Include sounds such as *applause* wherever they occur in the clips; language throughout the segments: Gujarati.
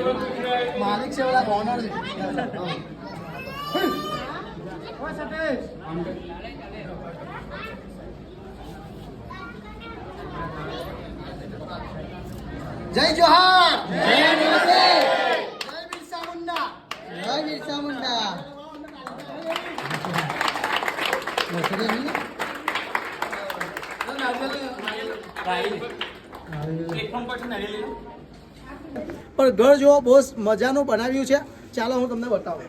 માલિક છે ઓલા ઓનર છે. જય જોહાર. જય જય બિરસા મુંડા. જય બિરસા મુંડા. નોકરી આવી? પણ ઘર જો બહુ મજાનું બનાવ્યું છે. ચાલો હું તમને બતાવું.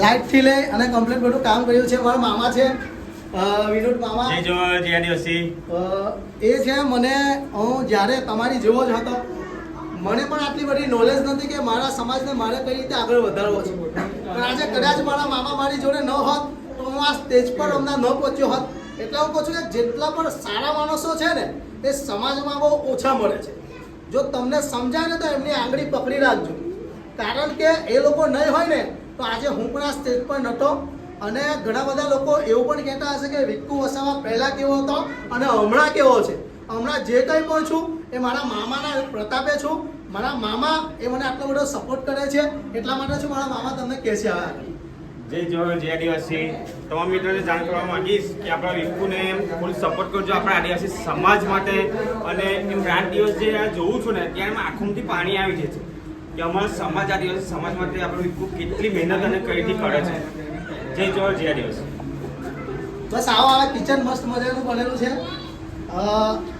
લાઇટથી લઈ અને કમ્પ્લીટ બધું કામ કર્યું છે. મારા મામા છે. વિનોદ મામા. જય જો જય દિવસી એ છે મને હું જ્યારે તમારી જેવો જ હતો મને પણ આટલી બધી નોલેજ નથી કે મારા સમાજને મારે કઈ રીતે આગળ વધારવો છે. પણ આજે કદાચ મારા મામા મારી જોડે ન હોત તો હું આ સ્ટેજ પર હમણાં ન પહોંચ્યો હોત. એટલે હું કહું છું કે જેટલા પણ સારા માણસો છે ને એ સમાજમાં બહુ ઓછા મળે છે. જો તમને સમજાય ને તો એમની આંગળી પકડી રાખજો. કારણ કે એ લોકો નહીં હોય ને તો આજે હું પણ આ સ્ટેજ પર નહોતો અને ઘણા બધા લોકો એવું પણ કહેતા હશે કે વિક્કુ વસાવા પહેલાં કેવો હતો અને હમણાં કેવો છે. હમણાં જે કંઈ પણ છું એ મારા મામાના પ્રતાપે છું. મારા મામા એ મને આટલો બધો સપોર્ટ કરે છે. એટલા માટે છું મારા મામા તમને કહે છે હવે. જય જોહાર જય આદિવાસી. તમામ મિત્રોને જાણ કરવા માંગીશ કે આપણા વિપુને ફૂલ સપોર્ટ કરજો આપણા આદિવાસી સમાજ માટે. અને એમ રાત દિવસ જે આ જોઉં છું ને, ત્યારે આંખોમાંથી પાણી આવી જાય છે. કે અમારા સમાજ, આદિવાસી સમાજ માટે આપણો વિપુ કેટલી મહેનત અને કઈથી કરે છે. જય જોહાર જય દિવસ બસ આવો આ કિચન મસ્ત મજાનું બનેલું છે.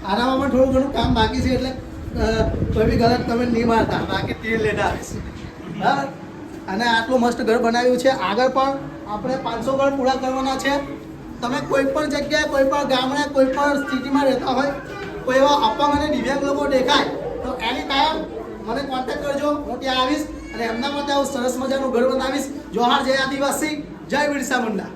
આનામાં પણ થોડું ઘણું કામ બાકી છે એટલે કોઈ બી ગલત તમે નહીં મારતા. બાકી તેલ લેતા આવીશ. અને આટલું મસ્ત ઘર બનાવ્યું છે. આગળ પણ આપણે પાંચસો ઘર પૂરા કરવાના છે. તમે કોઈ પણ જગ્યાએ, કોઈ પણ ગામડે, કોઈ પણ સ્થિતિમાં રહેતા હોય, કોઈ એવા અપંગ અને દિવ્યાંગ લોકો દેખાય, તો એની ટાઈમ મને કોન્ટેક્ટ કરજો. હું ત્યાં આવીશ અને એમના માટે હું સરસ મજાનું ઘર બનાવીશ. જોહાર જય આદિવાસી. જય બિરસા મુંડા.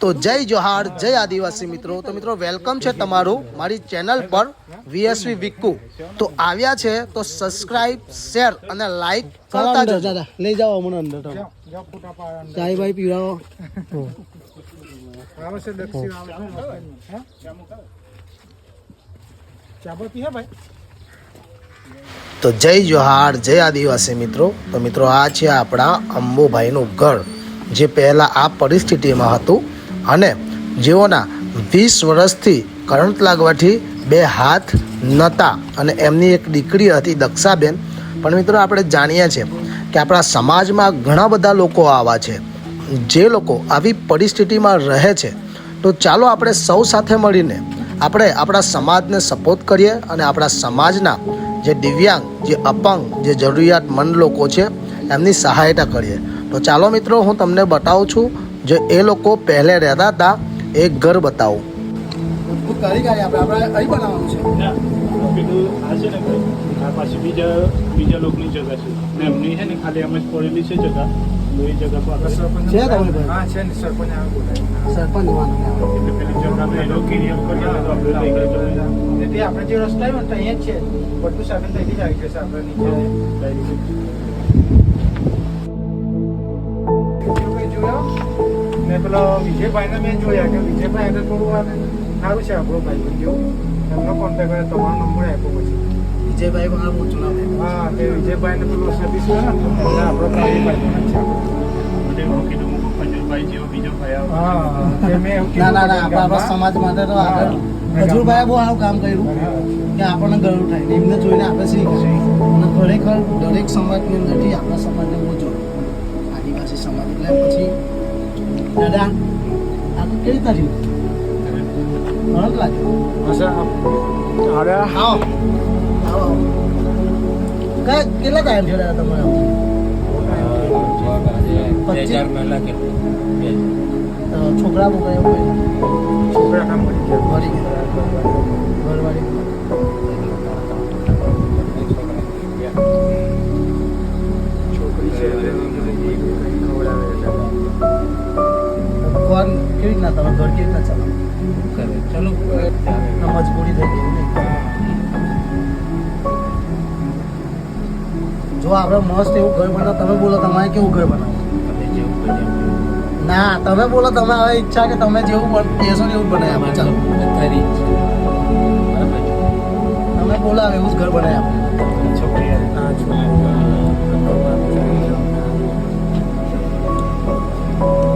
તો જય જોહાર જય આદિવાસી મિત્રો. તો મિત્રો વેલકમ છે તમારું મારી ચેનલ પર વીએસવી વિક્કુ. તો આવ્યા છે તો સબસ્ક્રાઇબ શેર અને લાઈક કરતા જજો. દાદા લઈ જાઓ મને અંદર ચાય ભાઈ પીવડાવો. તો જય જોહાર, જય આદિવાસી મિત્રો. તો મિત્રો, આ છે આપણા અંબુભાઈનું ઘર, જે પહેલાં આ પરિસ્થિતિમાં હતું અને જેઓના વીસ વર્ષથી કરંટ લાગવાથી બે હાથ નહોતા અને એમની એક દીકરી હતી દક્ષાબેન. પણ મિત્રો, આપણે જાણીએ છીએ કે આપણા સમાજમાં ઘણા બધા લોકો આવા છે. જે લોકો આવી પરિસ્થિતિમાં રહે છે. તો ચાલો આપણે સૌ સાથે મળીને આપણે આપણા સમાજને સપોર્ટ કરીએ અને આપણા સમાજના જે દિવ્યાંગ જે અપંગ જે જરૂરિયાતમંદ લોકો છે એમની સહાયતા કરીએ. તો ચાલો મિત્રો હું તમને બતાવું છું જે એ લોકો પહેલે રહેતા હતા એ ઘર બતાવું. બીજા બીજા લોકોની જગા છે. એમની છે ને ખાલી એમ જ પડેલી છે જગા. છે. સરપંચ એટલે આપણે જે રસ્તો આવ્યો તો અહીંયા જ છે બધું સાધન થઈ જ આવી જશે આપણે નીચે ને પેલો વિજયભાઈને મેં જોયા કે વિજયભાઈ આગળ થોડું સારું છે આપણો ભાઈ જેવું એમનો કોન્ટેક્ટ કરે તમારો નંબર આપ્યો પછી વિજયભાઈ પણ આવું ચૂનાવ હા તે વિજયભાઈને પેલો સતીશ હોય ને આપણો ખજૂરભાઈ હા ના ના ના આપણા સમાજ માટે તો આગળ હજુરભાઈએ બહુ સારું કામ કર્યું કે આપણને ગર્વ થાય એમને જોઈને આપણે શીખીએ અને ખરેખર દરેક સમાજની અંદરથી આપણા સમાજને બહુ જોડે આદિવાસી સમાજ એટલે પછી દાદા આ તો કેવી રીતના થયું? ઘણો જ લાગ્યો. કયા કેટલા ટાઈમ છે તમારે છોકરા? છોકરા કામ કરી કેવી રીતના તમે? ઘર કેવી રીતના ચલાવો ચાલો મજબૂરી થઈ ગઈ નહીં? જો આપણે મસ્ત એવું ઘર બનાવ, તમે બોલો, તમારે કેવું ઘર બનાવો? ના, તમે બોલો, તમે હવે ઈચ્છા કે તમે જેવું પણ કહેશો ને એવું બનાવ્યા બનાવી ચાલો. તમે બોલો, હવે એવું જ ઘર બનાવી આપણે.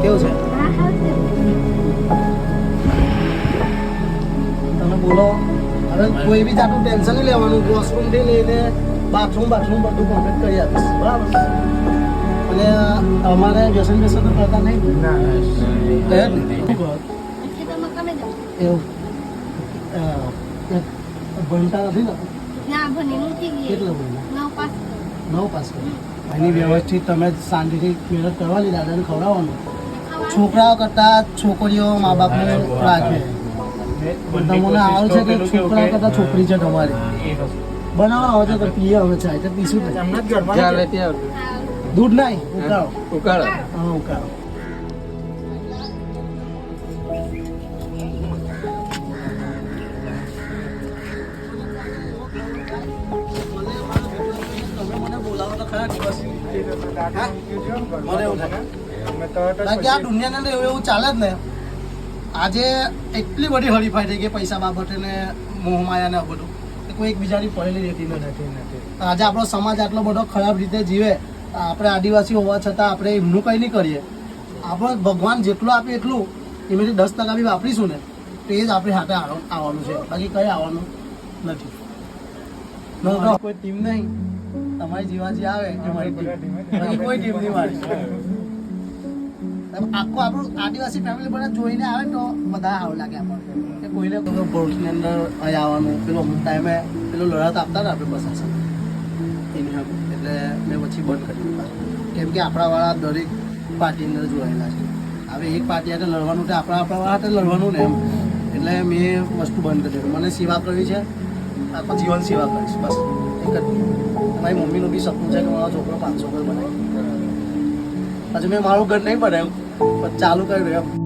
કેવું છે? તમે બોલો. હવે કોઈ બી જાતનું ટેન્શન નહીં લેવાનું વોશરૂમથી લઈને બાથરૂમ બાથરૂમ બધું કમ્પ્લીટ કરી આપીશ. બરાબર? અને અમારે વ્યસન વ્યસન તો કરતા નહીં? જ નહીં એવું? અ, ભણતા નથી ને? કેટલા ભણ્યા? નવ પાસ એની વ્યવસ્થિત તમે શાંતિથી મહેનત કરવાની દાદાને ખવડાવવાનું. છોકરાઓ કરતા છોકરીઓ મા બાપનું રાખે. તમને આવું છે કે છોકરા કરતા છોકરી છે તમારી? બનાવો આવે તો પીએ હવે ચાય તો પીશું દૂધ નહીં ઉકાળો. ઉકાળો. હા ઉકાળો. મને એવું એવું એવું ચાલે જ ને. આજે એટલી બધી હરીફાઈ થઈ ગઈ પૈસા બાબતે ને મોહમાયા ને બધું. કોઈ એકબીજાની પડેલી રહેતી નથી નથી. આજે આપણો સમાજ આટલો બધો ખરાબ રીતે જીવે આપણે આદિવાસી હોવા છતાં આપણે એમનું કંઈ નહીં કરીએ. આપણે ભગવાન જેટલું આપે એટલું એમાંથી દસ ટકા બી વાપરીશું ને તો એ જ આપણી હાથે આવવાનું છે. બાકી કંઈ આવવાનું નથી. કોઈ ટીમ નહીં. તમારી જીવા જે આવે એ મારી ટીમ બાકી કોઈ ટીમ નહીં મારી. આખું આપણું આદિવાસી ફેમિલી બધા જોઈને આવે તો બધા આવું લાગે આપણને. કોઈને બોર્ડની અંદર અહીં આવવાનું, પેલો અમુક ટાઈમે પેલો લડત આપતા ને આપણે પ્રશાસન એની હામે. એટલે મેં પછી બંધ કરી દીધું. કેમ કે આપણાવાળા દરેક પાર્ટીની અંદર જોડાયેલા છે. હવે એક પાર્ટી હાથે લડવાનું તો આપણા આપણા હાથે લડવાનું ને એમ. એટલે મેં વસ્તુ બંધ કરી દીધું. મને સેવા કરવી છે આખો જીવન સેવા કરીશ, બસ. એક જ. મારી મમ્મીનું બી સપનું છે કે મારો છોકરો પાંચસો ઘર બનાવે. હજુ મેં મારું ઘર નહીં બનાવ્યું, પણ ચાલુ કર્યું. એમ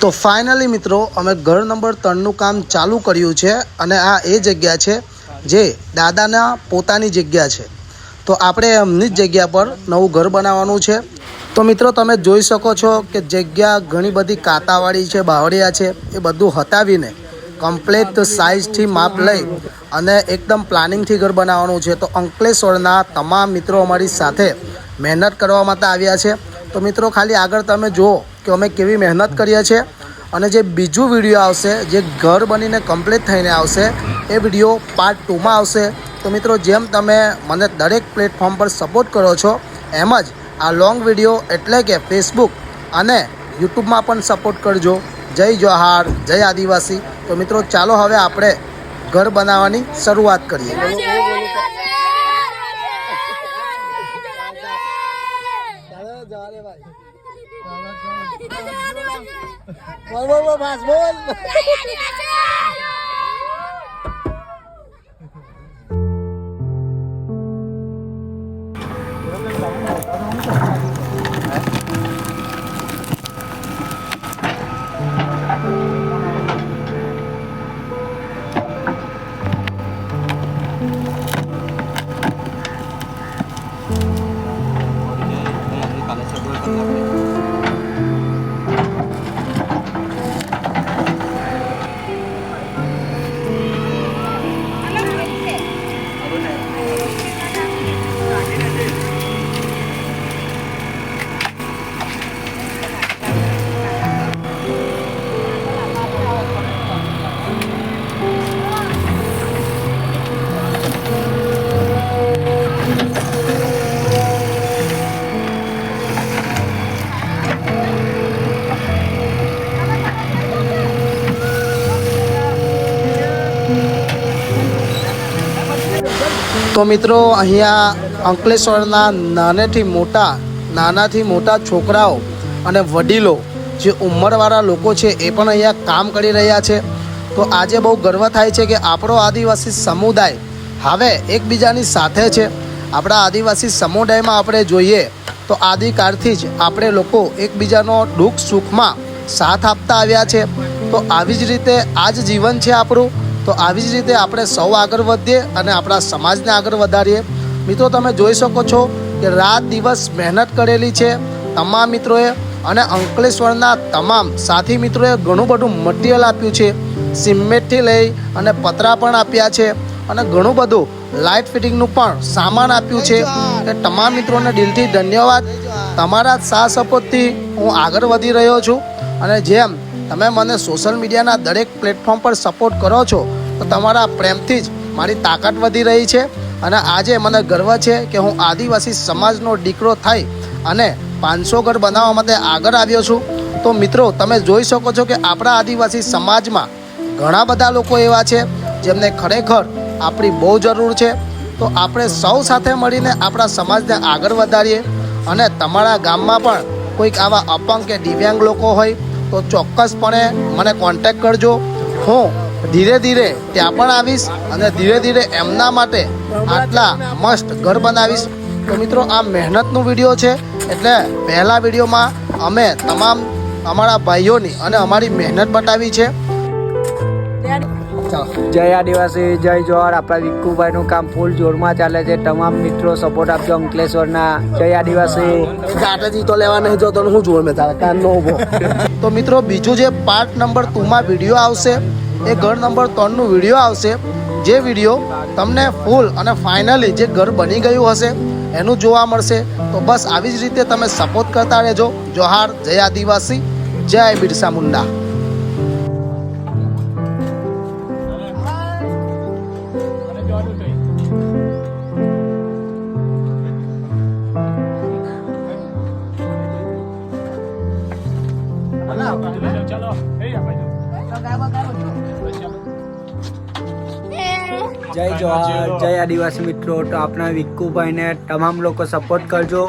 તો ફાઇનલી મિત્રો, અમે ઘર નંબર ત્રણનું કામ ચાલુ કર્યું છે અને આ એ જગ્યા છે જે દાદાના પોતાની જગ્યા છે. તો આપણે એમની જ જગ્યા પર નવું ઘર બનાવવાનું છે. તો મિત્રો, તમે જોઈ શકો છો કે જગ્યા ઘણી બધી કાંતાવાળી છે, બાવળિયા છે, એ બધું હટાવીને કમ્પ્લેટ સાઇઝથી માપ લઈ અને એકદમ પ્લાનિંગથી ઘર બનાવવાનું છે. તો અંકલેશ્વરના તમામ મિત્રો અમારી સાથે મહેનત કરવા માટે આવ્યા છે. તો મિત્રો, ખાલી આગળ તમે જુઓ કે અમે કેવી મહેનત કરીએ છીએ. અને જે બીજું વીડિયો આવશે, જે ઘર બનીને કમ્પ્લીટ થઈને આવશે, એ વીડિયો પાર્ટ ટુમાં આવશે. તો મિત્રો, જેમ તમે મને દરેક પ્લેટફોર્મ પર સપોર્ટ કરો છો, એમ જ આ લોંગ વીડિયો એટલે કે ફેસબુક અને યુટ્યુબમાં પણ સપોર્ટ કરજો. જય જોહાર, જય આદિવાસી. તો મિત્રો, ચાલો હવે આપણે ઘર બનાવવાની શરૂઆત કરીએ. બોલ બોલ બોલ બસ બોલ તો મિત્રો, અહીંયા અંકલેશ્વરના નાનેથી મોટા, નાનાથી મોટા છોકરાઓ અને વડીલો, જે ઉંમરવાળા લોકો છે, એ પણ અહીંયા કામ કરી રહ્યા છે. તો આજે બહુ ગર્વ થાય છે કે આપણો આદિવાસી સમુદાય હવે એકબીજાની સાથે છે. આપણા આદિવાસી સમુદાયમાં આપણે જોઈએ તો આદિકાળથી જ આપણે લોકો એકબીજાનો દુઃખ સુખમાં સાથ આપતા આવ્યા છે. તો આવી જ રીતે આ જ જીવન છે આપણું. તો આવી જ રીતે આપણે સૌ આગળ વધીએ અને આપણા સમાજને આગળ વધારીએ. મિત્રો, તમે જોઈ શકો છો કે રાત દિવસ મહેનત કરેલી છે તમામ મિત્રોએ અને અંકલેશ્વરના તમામ સાથી મિત્રોએ ઘણું બધું મટીરિયલ આપ્યું છે, સિમેન્ટથી લઈ અને પતરા પણ આપ્યા છે અને ઘણું બધું લાઇટ ફિટિંગનું પણ સામાન આપ્યું છે. અને તમામ મિત્રોને દિલથી ધન્યવાદ. તમારા સાથ સપોર્ટથી હું આગળ વધી રહ્યો છું અને જેમ તમે મને સોશિયલ મીડિયાના દરેક પ્લેટફોર્મ પર સપોર્ટ કરો છો, તો તમારા પ્રેમથી જ મારી તાકાત વધી રહી છે અને આજે મને ગર્વ છે કે હું આદિવાસી સમાજનો દીકરો થઈ અને પાંચસો ઘર બનાવવા માટે આગળ આવ્યો છું. તો મિત્રો, તમે જોઈ શકો છો કે આપણા આદિવાસી સમાજમાં ઘણા બધા લોકો એવા છે જેમને ખરેખર આપણી બહુ જરૂર છે. તો આપણે સૌ સાથે મળીને આપણા સમાજને આગળ વધારીએ અને તમારા ગામમાં પણ કોઈક આવા અપંગ કે દિવ્યાંગ લોકો હોય તો ચોક્કસપણે મને કોન્ટેક્ટ કરજો. હું ધીરે ધીરે ત્યાં પણ આવીશ અને ધીરે ધીરે એમના માટે આટલા મસ્ત ઘર બનાવીશ. તો મિત્રો, આ મહેનતનું વીડિયો છે. એટલે પહેલા વિડીયોમાં અમે તમામ અમારા ભાઈઓની અને અમારી મહેનત બતાવી છે. જય આદિવાસી જય જોહર. આપણા વિક્કુભાઈનું કામ ફૂલ જોરમાં ચાલે છે. તમામ મિત્રો સપોર્ટ આપજો અંકલેશ્વરના. જય આદિવાસી. ગાટાજી તો લેવા નહીં જો તો હું જોર મેં તારા કાનનો ઊભો. *laughs* તો મિત્રો બીજું જે પાર્ટ નંબર ટુમાં વીડિયો આવશે એ ઘર નંબર ત્રણનું વીડિયો આવશે. જે વીડિયો તમને ફૂલ અને ફાઇનલી જે ઘર બની ગયું હશે એનું જોવા મળશે. તો બસ આવી જ રીતે તમે સપોર્ટ કરતા રહેજો. જોહાર જય આદિવાસી જય બિરસા મુંડા. જય જવાહર જય આદિવાસી મિત્રો. તો આપણા વિક્કુભાઈને તમામ લોકો સપોર્ટ કરજો.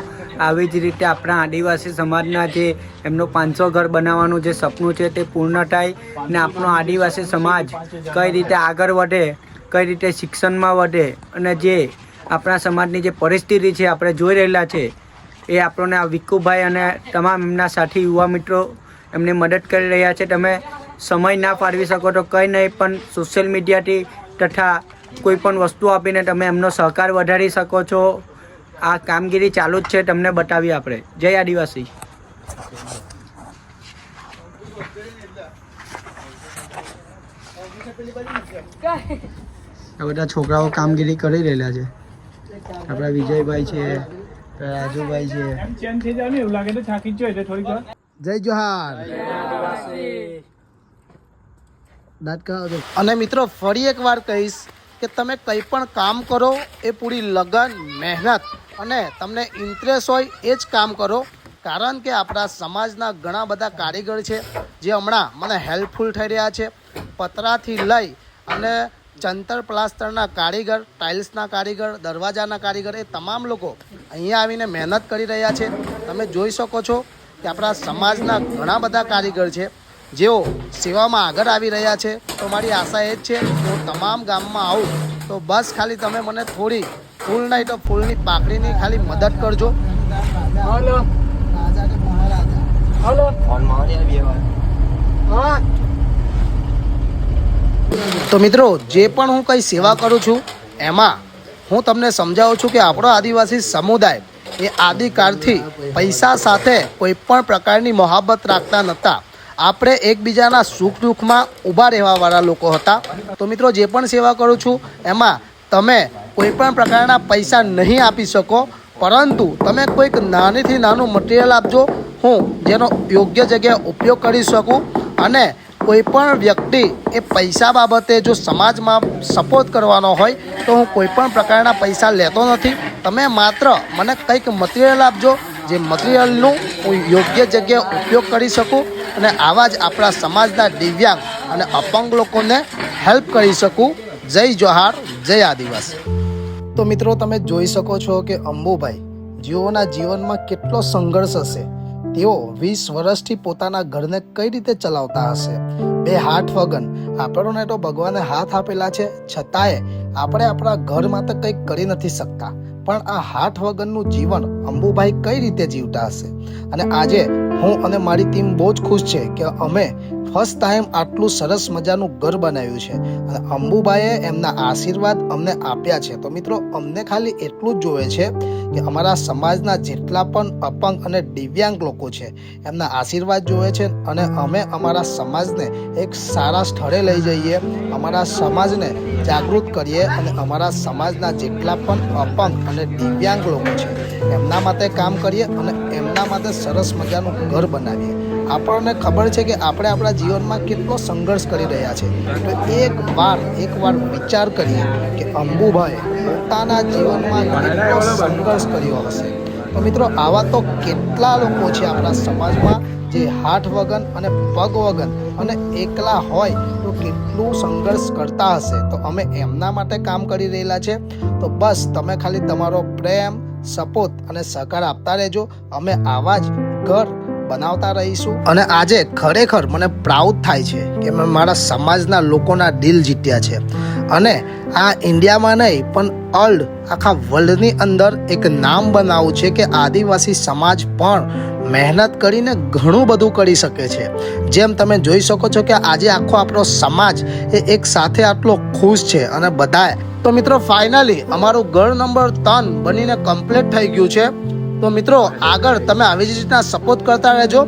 આવી જ રીતે આપણા આદિવાસી સમાજના જે એમનું પાંચસો ઘર બનાવવાનું જે સપનું છે તે પૂર્ણ થાય ને આપણો આદિવાસી સમાજ કઈ રીતે આગળ વધે કઈ રીતે શિક્ષણમાં વધે અને જે આપણા સમાજની જે પરિસ્થિતિ છે આપણે જોઈ રહેલા છે એ આપણને આ વિક્કુભાઈ અને તમામ એમના સાથી યુવા મિત્રો એમને મદદ કરી રહ્યા છે. તમે સમય ના ફાળવી શકો તો કંઈ નહીં પણ સોશિયલ મીડિયાથી તથા કોઈ પણ વસ્તુ આપીને તમે એમનો સહકાર વધારી શકો છો. આ કામગીરી ચાલુ જ છે તમને બતાવીએ આપણે. જય આદિવાસી. આ બધા છોકરાઓ કામગીરી કરી રહેલા છે. આપણા વિજયભાઈ છે રાજુભાઈ છે. જાય જોહાર. અને મિત્રો ફરી એક વાર કહીશ કે તમે કંઈ પણ કામ કરો, એ પૂરી લગન, મહેનત અને તમને ઇન્ટરેસ્ટ હોય એ જ કામ કરો. કારણ કે આપણા સમાજના ઘણા બધા કારીગર છે, જે હમણાં મને હેલ્પફુલ થઈ રહ્યા છે. પતરાથી લઈ અને ચંતર પ્લાસ્ટરના કારીગર ટાઇલ્સના કારીગર, દરવાજાના કારીગર, એ તમામ લોકો અહીંયા આવીને મહેનત કરી રહ્યા છે. તમે જોઈ શકો છો કે આપણા સમાજના ઘણા બધા કારીગર છે. જેઓ સેવામાં આગળ આવી રહ્યા છે તો મારી આશા એ જ છે કે હું તમામ ગામમાં આવું તો બસ ખાલી તમે મને થોડી ફૂલ નહીં તો ફૂલની પાકડીની ખાલી મદદ કરજો. હલો. હલો. તો મિત્રો જે પણ હું કંઈ સેવા કરું છું એમાં હું તમને સમજાવું છું કે આપણો આદિવાસી સમુદાય એ આદિકાળથી પૈસા સાથે કોઈ પણ પ્રકારની મોહબ્બત રાખતા નહોતા આપણે એકબીજાના સુખ દુઃખમાં ઊભા રહેવાવાળા લોકો હતા. તો મિત્રો જે પણ સેવા કરું છું, એમાં તમે કોઈ પણ પ્રકારના પૈસા નહીં આપી શકો, પરંતુ તમે કોઈક નાનીથી નાનું મટીરિયલ આપજો, હું જેનો યોગ્ય જગ્યાએ ઉપયોગ કરી શકું અને કોઈ પણ વ્યક્તિ એ પૈસા બાબતે જો સમાજમાં સપોર્ટ કરવાનો હોય, તો હું કોઈ પણ પ્રકારના પૈસા લેતો નથી. તમે માત્ર મને કંઈક મટીરિયલ આપજો જે મટીરિયલનું હું યોગ્ય જગ્યાએ ઉપયોગ કરી શકું અને આવા જ આપણા સમાજના દિવ્યાંગ અને અપંગ લોકોને હેલ્પ કરી શકું. જય જોહાર, જય આદિવાસી. તો મિત્રો, તમે જોઈ શકો છો કે અંબુભાઈ જેઓના જીવનમાં કેટલો સંઘર્ષ હશે. તેઓ વીસ વર્ષથી પોતાના ઘરને કઈ રીતે ચલાવતા હશે? બે હાથ વગન. આપણને તો ભગવાને હાથ આપેલા છે. છતાંય આપણે આપણા ઘરમાં તો કંઈક કરી નથી શકતા. પણ આ હાથ વગરનું જીવન અંબુભાઈ કઈ રીતે જીવતા હશે? અને આજે હું અને મારી ટીમ બહુ જ ખુશ છે કે અમે ફર્સ્ટ ટાઈમ આટલું સરસ મજાનું ઘર બનાવ્યું છે. અને અંબુભાઈએ એમના આશીર્વાદ અમને આપ્યા છે. તો મિત્રો, અમને ખાલી એટલું જ જોવે છે કે અમારા સમાજના જેટલા પણ અપંગ અને દિવ્યાંગ લોકો છે, એમના આશીર્વાદ જોવે છે અને અમે અમારા સમાજને એક સારા સ્થળે લઈ જઈએ, અમારા સમાજને જાગૃત કરીએ અને અમારા સમાજના જેટલા પણ અપંગ અને દિવ્યાંગ લોકો છે, એમના માટે કામ કરીએ અને એમના માટે સરસ મજાનું ઘર બનાવીએ. આપણને ખબર છે કે આપણે આપણા જીવનમાં કેટલો સંઘર્ષ કરી રહ્યા છે. તો એક વાર એક વાર વિચાર કરીએ કે અંબુભાઈ પોતાના જીવનમાં કેટલો સંઘર્ષ કર્યો હશે. તો મિત્રો, આવા તો કેટલા લોકો છે આપણા સમાજમાં જે હાથ વગન અને પગ વગન અને એકલા હોય તો કેટલું સંઘર્ષ કરતા હશે. તો અમે એમના માટે કામ કરી રહેલા છે. તો બસ, તમે ખાલી તમારો પ્રેમ, સપોર્ટ અને સહકાર આપતા રહેજો. અમે આવા જ ઘર બનાવતા રહીશું. અને આજે ખરેખર મને પ્રાઉડ થાય છે કે મેં મારા સમાજના લોકોના દિલ જીત્યા છે. અને આ ઇન્ડિયામાં નહીં, પણ અર્લ્ડ આખા વર્લ્ડની અંદર એક નામ બનાવવું છે કે આદિવાસી સમાજ પણ મહેનત કરીને ઘણું બધું કરી શકે છે. જેમ તમે જોઈ શકો છો કે આજે આખો આપણો સમાજ એ એક સાથે આટલો ખુશ છે. અને બધાએ તો મિત્રો ફાઇનલી અમારું ઘર નંબર ત્રણ બનીને કમ્પ્લીટ થઈ ગયું છે. તો મિત્રો, આગળ તમે આવી જ રીતના સપોર્ટ કરતા રહેજો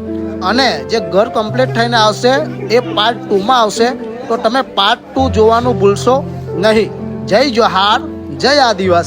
અને જે ઘર કમ્પ્લીટ થઈને આવશે, એ પાર્ટ ટુમાં આવશે. તો તમે પાર્ટ ટુ જોવાનું ભૂલશો નહીં. જય જોહાર, જય આદિવાસી.